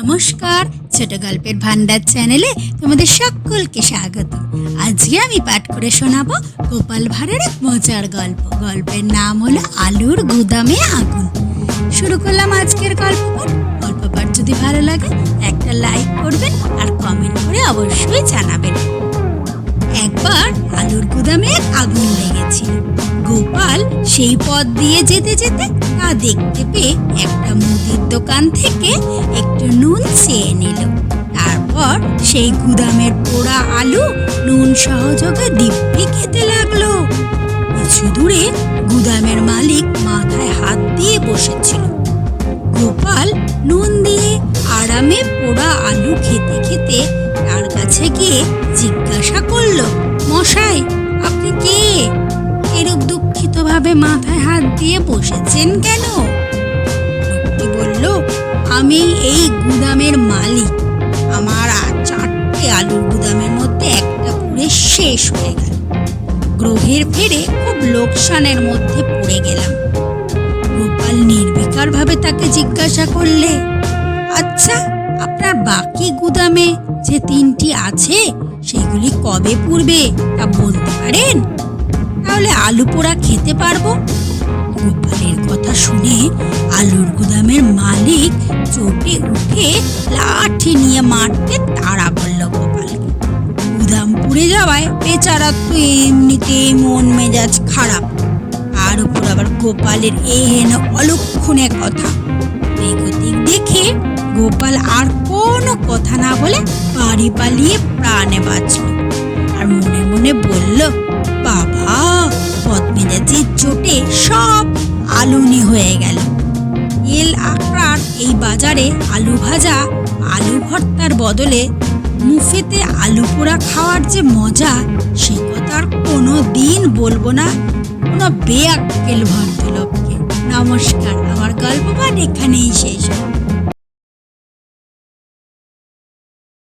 নমস্কার, ছোট গল্পের ভান্ডার চ্যানেলে তোমাদের সকলকে স্বাগত। আজকে আমি পাঠ করে শোনাবো গোপাল ভাঁড়ের এক মজার গল্প। গল্পের নাম হলো আলুর গুদামে আগুন। শুরু করলাম আজকের গল্প গল্প পাঠ যদি ভালো লাগে, একটা লাইক করবেন আর কমেন্ট করে অবশ্যই জানাবেন। একবার আলুর গুদামে আগুন গোপাল সেই পথ দিয়ে যেতে যেতে তা দেখতে পেয়ে একটা মুদির দোকান থেকে একটু নুন চেয়ে নিল। তারপর সেই গুদামের পোড়া আলু নুন সহযোগে দিব্যি খেতে লাগল। কিছু দূরে গুদামের মালিক মাথায় হাত দিয়ে বসেছিল। গোপাল নুন দিয়ে আরামে পোড়া আলু খেতে খেতে তার কাছে গিয়ে জিজ্ঞাসা করল, মশাই দিয়ে কেন? লোকটি বলল, আমি এই গুদামের মালিক। আমার চারটে আলুর গুদামের মধ্যে একটা পুরে শেষ হয়ে গেল। গ্রহের ফেরে খুব লোকসানের মধ্যে পড়ে গেলাম। গোপাল নির্বিকারভাবে তাকে জিজ্ঞাসা করলে আচ্ছা আপনার বাকি গুদামে যে তিনটি আছে, সেগুলি কবে পুড়বে তা বলতে পারেন? তাহলে আলু পোড়া খেতে পারব? গোপালের কথা শুনে আলুর গুদামের মালিক চোটে উঠে লাঠি নিয়ে মারতে তাড়া করল গোপালকে। গুদাম পুড়ে যাওয়ায় বেচারা তো এমনিতেই মন মেজাজ খারাপ। আর উপর আবার গোপালের এহেন অলক্ষণে কথা। বেগতিক দেখে গোপাল আর কোনো কথা না বলে বাড়ি পালিয়ে প্রাণে বাঁচল। আর মনে মনে বলল, বাবা পদ্মেজাজির চোটে সব আলুনি হয়ে গেল। এল আকড়ার এই বাজারে আলু ভাজা, আলু ভর্তার বদলে মুফেতে আলু পোড়া খাওয়ার যে মজা, সে কথা কোনো দিন বলব না। কোনো বেআক্কেল ভদ্রলোককে। নমস্কার, আমার গল্প এখানেই শেষ